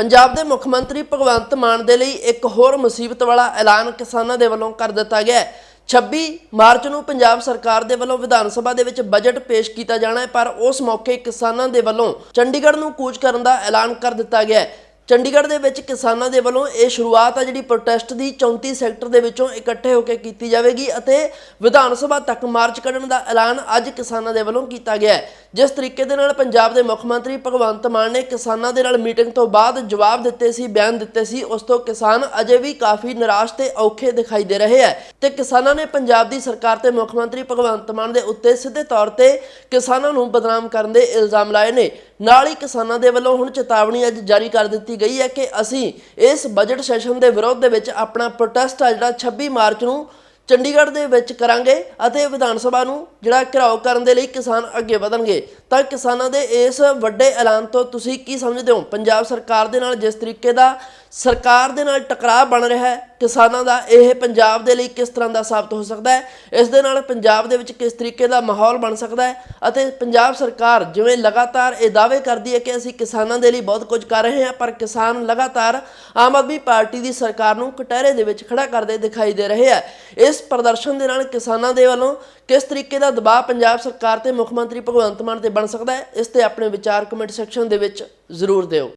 ਪੰਜਾਬ ਦੇ ਮੁੱਖ ਮੰਤਰੀ ਭਗਵੰਤ ਮਾਨ ਦੇ ਲਈ ਇੱਕ ਹੋਰ ਮੁਸੀਬਤ ਵਾਲਾ ਐਲਾਨ ਕਿਸਾਨਾਂ ਦੇ ਵੱਲੋਂ ਕਰ ਦਿੱਤਾ ਗਿਆ ਹੈ। 26 ਮਾਰਚ ਨੂੰ ਪੰਜਾਬ ਸਰਕਾਰ ਦੇ ਵੱਲੋਂ ਵਿਧਾਨ ਸਭਾ ਦੇ ਵਿੱਚ ਬਜਟ ਪੇਸ਼ ਕੀਤਾ ਜਾਣਾ ਹੈ, ਪਰ ਉਸ ਮੌਕੇ ਕਿਸਾਨਾਂ ਦੇ ਵੱਲੋਂ ਚੰਡੀਗੜ੍ਹ ਨੂੰ ਕੂਚ ਕਰਨ ਦਾ ਐਲਾਨ ਕਰ ਦਿੱਤਾ ਗਿਆ ਹੈ। ਚੰਡੀਗੜ੍ਹ ਦੇ ਵਿੱਚ ਕਿਸਾਨਾਂ ਦੇ ਵੱਲੋਂ ਇਹ ਸ਼ੁਰੂਆਤ ਆ ਜਿਹੜੀ ਪ੍ਰੋਟੈਸਟ ਦੀ 34 ਸੈਕਟਰ ਦੇ ਵਿੱਚੋਂ ਇਕੱਠੇ ਹੋ ਕੇ ਕੀਤੀ ਜਾਵੇਗੀ ਅਤੇ ਵਿਧਾਨ ਸਭਾ ਤੱਕ ਮਾਰਚ ਕੱਢਣ ਦਾ ਐਲਾਨ ਅੱਜ ਕਿਸਾਨਾਂ ਦੇ ਵੱਲੋਂ ਕੀਤਾ ਗਿਆ ਹੈ। ਜਿਸ ਤਰੀਕੇ ਦੇ ਨਾਲ ਪੰਜਾਬ ਦੇ ਮੁੱਖ ਮੰਤਰੀ ਭਗਵੰਤ ਮਾਨ ਨੇ ਕਿਸਾਨਾਂ ਦੇ ਨਾਲ ਮੀਟਿੰਗ ਤੋਂ ਬਾਅਦ ਜਵਾਬ ਦਿੱਤੇ ਸੀ, ਬਿਆਨ ਦਿੱਤੇ ਸੀ। ਉਸ ਤੋਂ ਕਿਸਾਨ ਅਜੇ ਵੀ ਕਾਫੀ ਨਿਰਾਸ਼ ਤੇ ਔਖੇ ਦਿਖਾਈ ਦੇ ਰਹੇ ਹੈ ਤੇ ਕਿਸਾਨਾਂ ਨੇ ਪੰਜਾਬ ਦੀ ਸਰਕਾਰ ਤੇ ਮੁੱਖ ਮੰਤਰੀ ਭਗਵੰਤ ਮਾਨ ਦੇ ਉੱਤੇ ਸਿੱਧੇ ਤੌਰ ਤੇ ਕਿਸਾਨਾਂ ਨੂੰ ਬਦਨਾਮ ਕਰਨ ਦੇ ਇਲਜ਼ਾਮ ਲਾਏ ਨੇ। ਨਾਲ ਹੀ ਕਿਸਾਨਾਂ ਦੇ ਵੱਲੋਂ ਹੁਣ ਚੇਤਾਵਨੀ ਅੱਜ ਜਾਰੀ ਕਰ ਦਿੱਤੀ ਗਈ ਹੈ ਕਿ ਅਸੀਂ ਇਸ ਬਜਟ ਸੈਸ਼ਨ ਦੇ ਵਿਰੋਧ ਦੇ ਵਿੱਚ ਆਪਣਾ ਪ੍ਰੋਟੈਸਟ ਆ ਜਿਹੜਾ 26 ਮਾਰਚ ਨੂੰ ਚੰਡੀਗੜ੍ਹ ਦੇ ਵਿੱਚ ਕਰਾਂਗੇ ਅਤੇ ਵਿਧਾਨ ਸਭਾ ਨੂੰ ਜਿਹੜਾ ਘਿਰਾਓ ਕਰਨ ਦੇ ਲਈ ਕਿਸਾਨ ਅੱਗੇ ਵਧਣਗੇ। ਤਾਂ ਕਿਸਾਨਾਂ ਦੇ ਇਸ ਵੱਡੇ ਐਲਾਨ ਤੋਂ ਤੁਸੀਂ ਕੀ ਸਮਝਦੇ ਹੋ? ਪੰਜਾਬ ਸਰਕਾਰ ਦੇ ਨਾਲ ਜਿਸ ਤਰੀਕੇ ਦਾ ਸਰਕਾਰ ਦੇ ਨਾਲ ਟਕਰਾਅ ਬਣ ਰਿਹਾ ਹੈ। ਕਿਸਾਨਾਂ ਦਾ ਇਹ ਪੰਜਾਬ ਦੇ ਲਈ ਕਿਸ ਤਰ੍ਹਾਂ ਦਾ ਸਾਬਤ ਹੋ ਸਕਦਾ ਹੈ? ਇਸ ਦੇ ਨਾਲ ਪੰਜਾਬ ਦੇ ਵਿੱਚ ਕਿਸ ਤਰੀਕੇ ਦਾ ਮਾਹੌਲ ਬਣ ਸਕਦਾ ਹੈ? ਅਤੇ ਪੰਜਾਬ ਸਰਕਾਰ ਜਿਵੇਂ ਲਗਾਤਾਰ ਇਹ ਦਾਅਵੇ ਕਰਦੀ ਹੈ ਕਿ ਅਸੀਂ ਕਿਸਾਨਾਂ ਦੇ ਲਈ ਬਹੁਤ ਕੁਝ ਕਰ ਰਹੇ ਹਾਂ, ਪਰ ਕਿਸਾਨ ਲਗਾਤਾਰ ਆਮ ਆਦਮੀ ਪਾਰਟੀ ਦੀ ਸਰਕਾਰ ਨੂੰ ਕਟਹਿਰੇ ਦੇ ਵਿੱਚ ਖੜਾ ਕਰਦੇ ਦਿਖਾਈ ਦੇ ਰਹੇ ਆ ਇਸ ਪ੍ਰਦਰਸ਼ਨ ਦੇ ਨਾਲ ਕਿਸਾਨਾਂ ਦੇ ਵੱਲੋਂ ਕਿਸ ਤਰੀਕੇ ਦਾ ਦਬਾਅ ਪੰਜਾਬ ਸਰਕਾਰ ਤੇ ਮੁੱਖ ਮੰਤਰੀ ਭਗਵੰਤ ਮਾਨ ਤੇ ਬਣ ਸਕਦਾ ਹੈ? ਇਸ ਤੇ ਆਪਣੇ ਵਿਚਾਰ ਕਮੈਂਟ ਸੈਕਸ਼ਨ ਦੇ ਵਿੱਚ ਜ਼ਰੂਰ ਦਿਓ।